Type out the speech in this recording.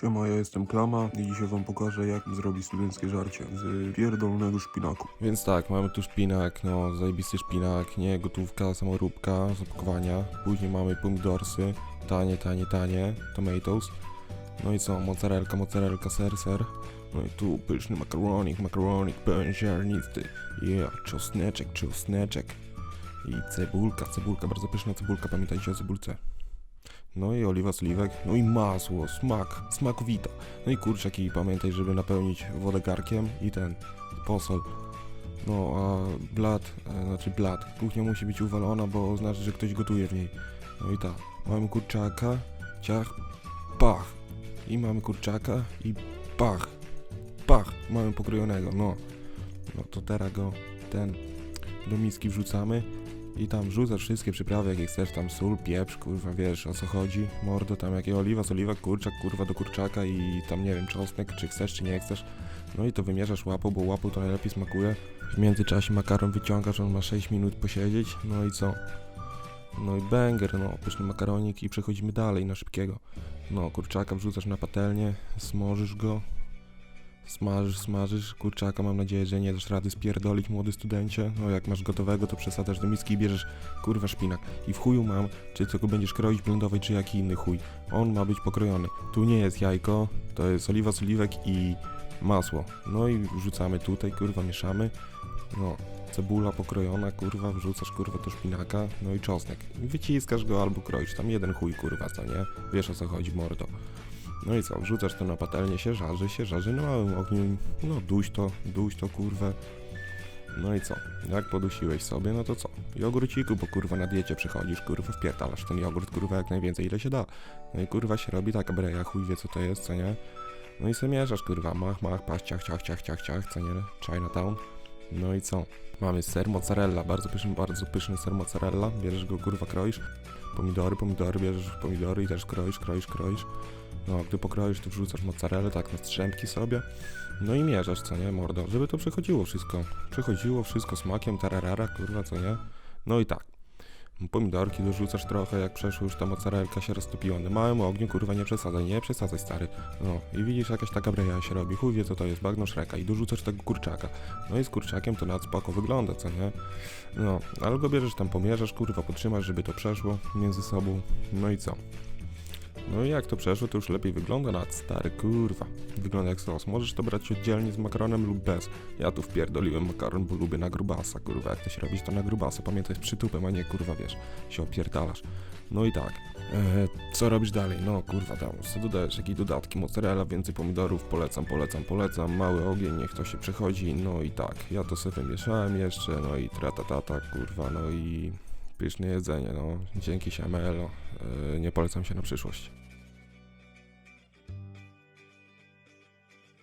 Siema, ja jestem Klama i dzisiaj wam pokażę jak zrobić studenckie żarcie z pierdolonego szpinaku. Więc tak, mamy tu szpinak, no zajebisty szpinak, nie gotówka, samoróbka z opakowania. Później mamy pomidorsy, tanie, tanie, tanie, tomatoes. No i co, mozzarelka, mozzarelka, ser, ser. No i tu pyszny makaronik, makaronik, pełen ziarnisty. Yeah, czosneczek, czosneczek. I cebulka, cebulka, bardzo pyszna cebulka, pamiętajcie o cebulce. No i oliwa z no i masło, smak, smakowita. No i kurczak i pamiętaj, żeby napełnić wodę garkiem i ten posol. No a blat, e, znaczy blat, kuchnia musi być uwalona, bo znaczy, że ktoś gotuje w niej. No i tak, mamy kurczaka, ciach, pach. I mamy kurczaka i pach, pach, mamy pokrojonego, no. No to teraz go, ten, do miski wrzucamy i tam wrzucasz wszystkie przyprawy, jakie chcesz, tam sól, pieprz, kurwa, wiesz o co chodzi, mordo, tam jakie oliwa, z oliwa, kurczak, kurwa, do kurczaka i tam, nie wiem, czosnek, czy chcesz, czy nie chcesz. No i to wymieszasz łapą, bo łapą to najlepiej smakuje. W międzyczasie makaron wyciągasz, on ma 6 minut posiedzieć, no i co? No i banger, no, pyszny makaronik i przechodzimy dalej na szybkiego. No, kurczaka wrzucasz na patelnię, smożysz go, smażysz, smażysz, kurczaka mam nadzieję, że nie dasz rady spierdolić, młody studencie. No, jak masz gotowego, to przesadzasz do miski i bierzesz, kurwa, szpinak. I w chuju mam, czy tylko będziesz kroić, blendować, czy jaki inny chuj. On ma być pokrojony. Tu nie jest jajko, to jest oliwa z oliwek i masło. No i wrzucamy tutaj, kurwa, mieszamy. No, cebula pokrojona, kurwa, wrzucasz, kurwa, do szpinaka, no i czosnek. Wyciskasz go albo kroisz, tam jeden chuj, kurwa, co nie? Wiesz o co chodzi, mordo. No i co, wrzucasz to na patelnię, się żarzy, się żarzy na małym ogniu, no duś to, duś to, kurwę. No i co, jak podusiłeś sobie, no to co? Jogurciku, bo kurwa na diecie przychodzisz, kurwa wpierdalasz ten jogurt, kurwa jak najwięcej, ile się da. No i kurwa się robi taka breja, chuj wie co to jest, co nie? No i se mieszasz, kurwa, mach, mach, paść, ciach, ciach, ciach, ciach, ciach, co nie? Chinatown. No i co? Mamy ser mozzarella, bardzo pyszny, bardzo pyszny ser mozzarella. Bierzesz go, kurwa, kroisz. Pomidory, pomidory, bierzesz pomidory i też kroisz, kroisz, kroisz. No, gdy pokroisz, to wrzucasz mozzarellę tak na strzępki sobie. No i mierzasz, co nie, mordo? Żeby to przechodziło wszystko. Przechodziło wszystko smakiem, tararara, kurwa, co nie? No i tak. Pomidorki dorzucasz trochę, jak przeszło już ta mozzarelka się roztopiła na małym ogniu, kurwa nie przesadzaj, nie przesadzaj stary. No i widzisz jakaś taka breja się robi, chuj wie co to jest, bagno szreka i dorzucasz tego kurczaka. No i z kurczakiem to nad spoko wygląda, co nie? No, ale go bierzesz tam, pomierzasz, kurwa, potrzymasz, żeby to przeszło między sobą, no i co? No i jak to przeszło, to już lepiej wygląda nad stary, kurwa. Wygląda jak sos. Możesz to brać oddzielnie z makaronem lub bez. Ja tu wpierdoliłem makaron, bo lubię na grubasa, kurwa. Jak się robić, to na grubasa. Pamiętaj, z przytupem, a nie, kurwa, wiesz, się opierdalasz. No i tak. E, co robisz dalej? No, kurwa, tam. Co dodajesz? Jakie dodatki? Mozzarella, więcej pomidorów. Polecam, polecam, polecam. Mały ogień, niech to się przechodzi. No i tak. Ja to sobie wymieszałem jeszcze. No i tratatata, kurwa. No i pyszne jedzenie, no. Dzięki się, Melo. E, nie polecam się na przyszłość.